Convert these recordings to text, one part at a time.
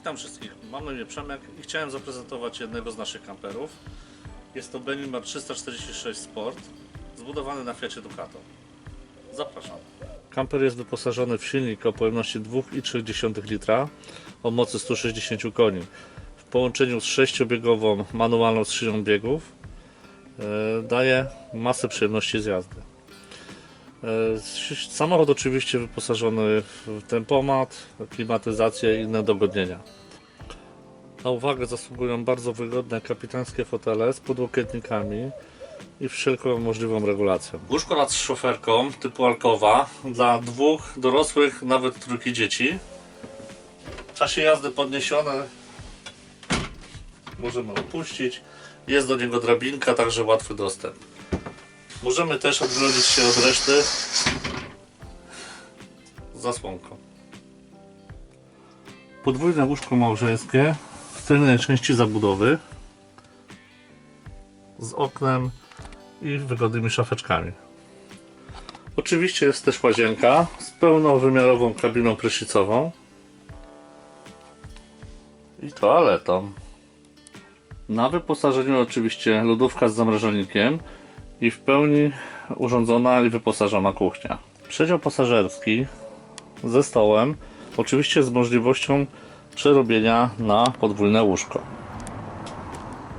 Witam wszystkich. Mam na imię Przemek i chciałem zaprezentować jednego z naszych kamperów. Jest to Benimar 346 Sport, zbudowany na Fiacie Ducato. Zapraszam. Kamper jest wyposażony w silnik o pojemności 2,3 litra o mocy 160 koni. W połączeniu z sześciobiegową manualną skrzynią biegów e, daje masę przyjemności z jazdy. E, Samochód oczywiście wyposażony w tempomat, klimatyzację i inne dogodnienia. Na uwagę zasługują bardzo wygodne kapitańskie fotele z podłokietnikami i wszelką możliwą regulacją. Łóżko nad szoferką typu alkowa dla dwóch dorosłych, nawet trójki dzieci. W czasie jazdy podniesione możemy opuścić. Jest do niego drabinka, także łatwy dostęp. Możemy też odgrodzić się od reszty zasłonką. Podwójne łóżko małżeńskie w tylnej części zabudowy z oknem i wygodnymi szafeczkami. Oczywiście jest też łazienka z pełnowymiarową kabiną prysznicową i toaletą. Na wyposażeniu oczywiście lodówka z zamrażalnikiem i w pełni urządzona i wyposażona kuchnia. Przedział pasażerski ze stołem, oczywiście z możliwością przerobienia na podwójne łóżko.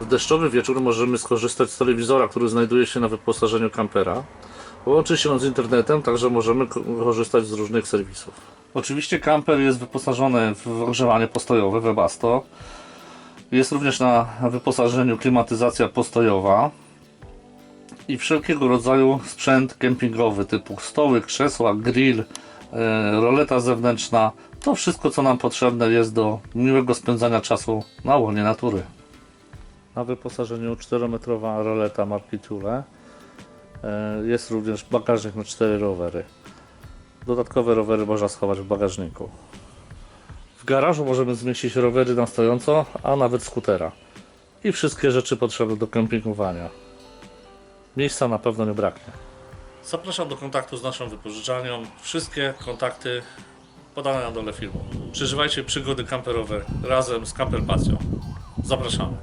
W deszczowy wieczór możemy skorzystać z telewizora, który znajduje się na wyposażeniu kampera. Łączy się on z internetem, także możemy ko- korzystać z różnych serwisów. Oczywiście kamper jest wyposażony w ogrzewanie postojowe Webasto. Jest również na wyposażeniu klimatyzacja postojowa i wszelkiego rodzaju sprzęt kempingowy typu stoły, krzesła, grill, e, roleta zewnętrzna. To wszystko, co nam potrzebne jest do miłego spędzania czasu na łonie natury. Na wyposażeniu 4-metrowa roleta marki Thule e, jest również bagażnik na 4 rowery. Dodatkowe rowery można schować w bagażniku. W garażu możemy zmieścić rowery na stojąco, a nawet skutera. I wszystkie rzeczy potrzebne do kempingowania. Miejsca na pewno nie braknie. Zapraszam do kontaktu z naszą wypożyczalnią. Wszystkie kontakty podane na dole filmu. Przeżywajcie przygody kamperowe razem z Camperpacją. Zapraszamy.